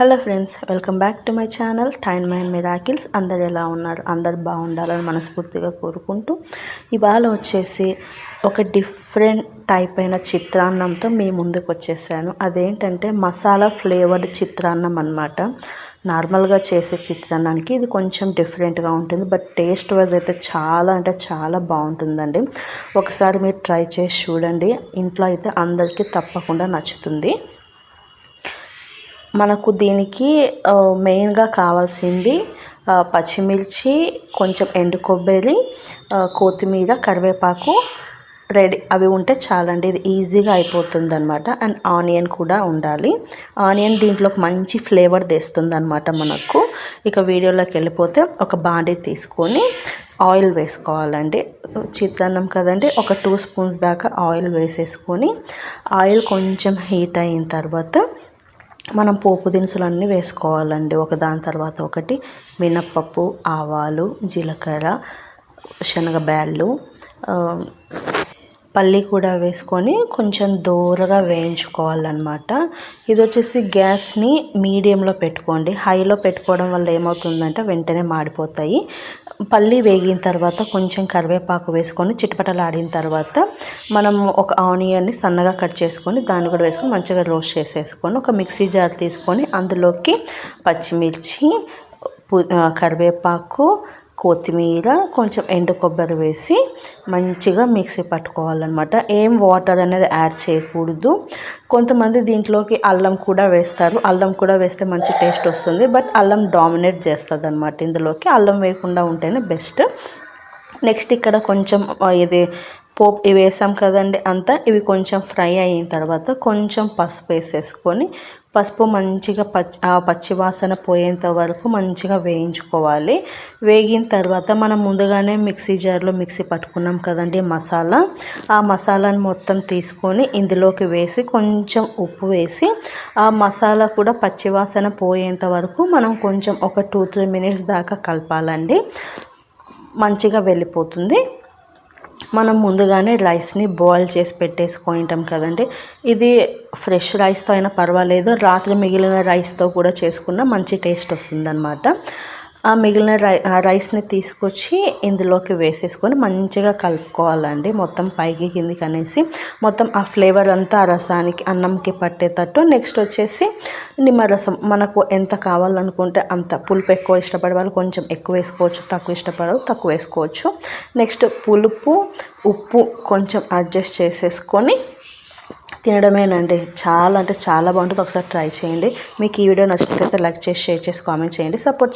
Hello friends welcome back to my channel. టైన్ mind miracles. అందరు ఎలా ఉన్నారు? అందరు బాగుండాలని మనస్ఫూర్తిగా కోరుకుంటూ ఇవాళ వచ్చేసి ఒక డిఫరెంట్ టైప్ అయిన చిత్రాన్నంతో మీ ముందుకు వచ్చేసాను. అదేంటంటే మసాలా ఫ్లేవర్డ్ చిత్రాన్నం అనమాట నార్మల్గా చేసే చిత్రాన్నానికి ఇది కొంచెం డిఫరెంట్గా ఉంటుంది. బట్ టేస్ట్ వైజ్ అయితే చాలా అంటే చాలా బాగుంటుందండి. ఒకసారి మీరు ట్రై చేసి చూడండి. ఇంట్లో అయితే అందరికీ తప్పకుండా నచ్చుతుంది. మనకు దీనికి మెయిన్గా కావాల్సింది పచ్చిమిర్చి కొంచెం ఎండు కొబ్బరి కొత్తిమీర కరివేపాకు రెడీ. అవి ఉంటే చాలండి. ఇది ఈజీగా అయిపోతుంది అనమాట అండ్ ఆనియన్ కూడా ఉండాలి. ఆనియన్ దీంట్లో మంచి ఫ్లేవర్ తెస్తుంది అనమాట మనకు. ఇక వీడియోలోకి వెళ్ళిపోతే ఒక బాండీ తీసుకొని ఆయిల్ వేసుకోవాలండి. చిత్రాన్నం కదండి. ఒక టూ స్పూన్స్ దాకా ఆయిల్ వేసేసుకొని ఆయిల్ కొంచెం హీట్ అయిన తర్వాత మనం పోపు దినుసులు అన్నీ వేసుకోవాలండి. ఒక దాని తర్వాత ఒకటి మినప్పప్పు ఆవాలు జీలకర్ర శనగ బ్యాళ్ళు పల్లి కూడా వేసుకొని కొంచెం దూరగా వేయించుకోవాలన్నమాట. ఇది వచ్చేసి గ్యాస్ని మీడియంలో పెట్టుకోండి. హైలో పెట్టుకోవడం వల్ల ఏమవుతుందంటే వెంటనే మాడిపోతాయి. పల్లి వేగిన తర్వాత కొంచెం కరివేపాకు వేసుకొని చిటపటలాడిన తర్వాత మనం ఒక ఆనియన్ని సన్నగా కట్ చేసుకొని దాన్ని కూడా వేసుకొని మంచిగా రోస్ట్ చేసేసుకొని ఒక మిక్సీ జార్ తీసుకొని అందులోకి పచ్చిమిర్చి కరివేపాకు కొత్తిమీర కొంచెం ఎండు కొబ్బరి వేసి మంచిగా మిక్సీ పట్టుకోవాలన్నమాట. ఏం వాటర్ అనేది యాడ్ చేయకూడదు. కొంతమంది దీంట్లోకి అల్లం కూడా వేస్తారు. అల్లం కూడా వేస్తే మంచి టేస్ట్ వస్తుంది. బట్ అల్లం డామినేట్ చేస్తుంది అనమాట ఇందులోకి అల్లం వేయకుండా ఉంటేనే బెస్ట్. నెక్స్ట్ ఇక్కడ కొంచెం ఇది పోపు ఇవి వేసాం కదండి అంతా. ఇవి కొంచెం ఫ్రై అయిన తర్వాత కొంచెం పసుపు వేసేసుకొని పసుపు మంచిగా పచ్చి పచ్చి వాసన పోయేంత వరకు మంచిగా వేయించుకోవాలి. వేగిన తర్వాత మనం ముందుగానే మిక్సీ జార్లో మిక్సీ పట్టుకున్నాం కదండి మసాలా. ఆ మసాలాను మొత్తం తీసుకొని ఇందులోకి వేసి కొంచెం ఉప్పు వేసి ఆ మసాలా కూడా పచ్చి వాసన పోయేంత వరకు మనం కొంచెం ఒక టూ త్రీ మినిట్స్ దాకా కలపాలండి. మంచిగా వెళ్ళిపోతుంది. మనం ముందుగానే రైస్ని బాయిల్ చేసి పెట్టేసుకుంటాం కదండి. ఇది ఫ్రెష్ రైస్తో అయినా పర్వాలేదు. రాత్రి మిగిలిన రైస్తో కూడా చేసుకున్న మంచి టేస్ట్ వస్తుందన్నమాట. ఆ మిగిలిన రై రైస్ని తీసుకొచ్చి ఇందులోకి వేసేసుకొని మంచిగా కలుపుకోవాలండి. మొత్తం పైకి కిందికి అనేసి మొత్తం ఆ ఫ్లేవర్ అంతా ఆ రసానికి అన్నంకి పట్టేటట్టు. నెక్స్ట్ వచ్చేసి నిమ్మరసం. మనకు ఎంత కావాలనుకుంటే అంత. పులుపు ఎక్కువ ఇష్టపడే వాళ్ళు కొంచెం ఎక్కువ వేసుకోవచ్చు తక్కువ ఇష్టపడరు తక్కువ వేసుకోవచ్చు. నెక్స్ట్ పులుపు ఉప్పు కొంచెం అడ్జస్ట్ చేసేసుకొని తినడమేనండి. చాలా అంటే చాలా బాగుంటుంది. ఒకసారి ట్రై చేయండి. మీకు ఈ వీడియో నచ్చినట్లయితే లైక్ చేసి షేర్ చేసి కామెంట్ చేయండి. సపోర్ట్